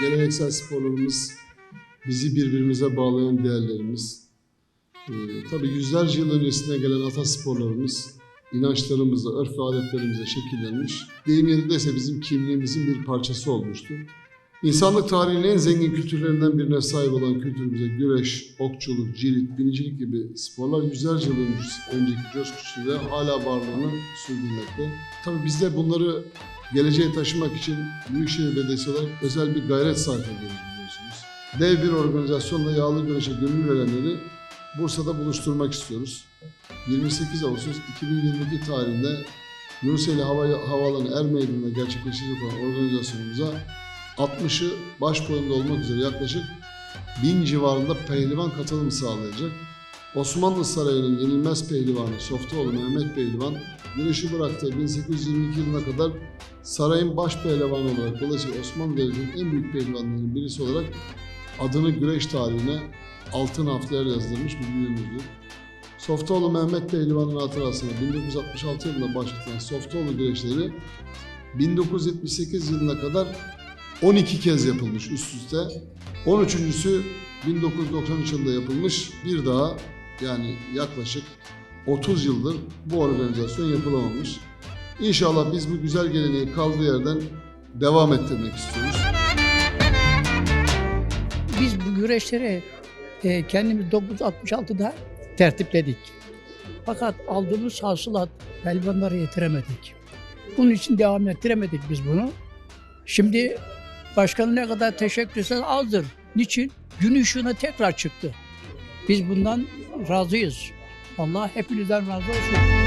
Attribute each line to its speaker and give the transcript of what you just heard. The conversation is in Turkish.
Speaker 1: geleneksel sporlarımız bizi birbirimize bağlayan değerlerimiz. Ee, tabii yüzlerce yıl öncesine gelen atasporlarımız inançlarımızla, örf ve adetlerimizle şekillenmiş. Deyim yerindeyse bizim kimliğimizin bir parçası olmuştur. İnsanlık tarihinin en zengin kültürlerinden birine sahip olan kültürümüze güreş, okçuluk, cirit, binicilik gibi sporlar yüzlerce yıl önceki coşkusuyla hala varlığını sürdürmekte. Tabii biz de bunları geleceğe taşımak için Büyükşehir Belediyesi olarak özel bir gayret sarf ediyoruz biliyorsunuz. Dev bir organizasyonla yağlı güreşe gönül verenleri Bursa'da buluşturmak istiyoruz. 28 Ağustos 2022 tarihinde Yunuseli Hava, Havaalanı Er Meydanı'nda gerçekleşecek olan organizasyonumuza 60'ı baş olmak üzere yaklaşık 1000 civarında pehlivan katılım sağlayacak. Osmanlı Sarayı'nın yenilmez pehlivanı Softaoğlu Mehmet Pehlivan, güreşi bıraktığı 1822 yılına kadar sarayın baş pehlivanı olarak dolayısıyla Osmanlı Devleti'nin en büyük pehlivanlarının birisi olarak adını güreş tarihine altın harfler yazdırmış bir büyüğümüzdür. Softaoğlu Mehmet Pehlivan'ın hatırasına 1966 yılında başlatılan Softaoğlu güreşleri 1978 yılına kadar 12 kez yapılmış üst üste. 13.sü 1993 yılında yapılmış. Bir daha yani yaklaşık 30 yıldır bu organizasyon yapılamamış. İnşallah biz bu güzel geleneği kaldığı yerden devam ettirmek istiyoruz.
Speaker 2: Biz bu güreşleri e, kendimiz 966'da tertipledik. Fakat aldığımız hasılat pelvanlara yetiremedik. Bunun için devam ettiremedik biz bunu. Şimdi başkanı ne kadar teşekkür etsen azdır. Niçin? Gün ışığına tekrar çıktı. Biz bundan razıyız. Allah hepinizden razı olsun.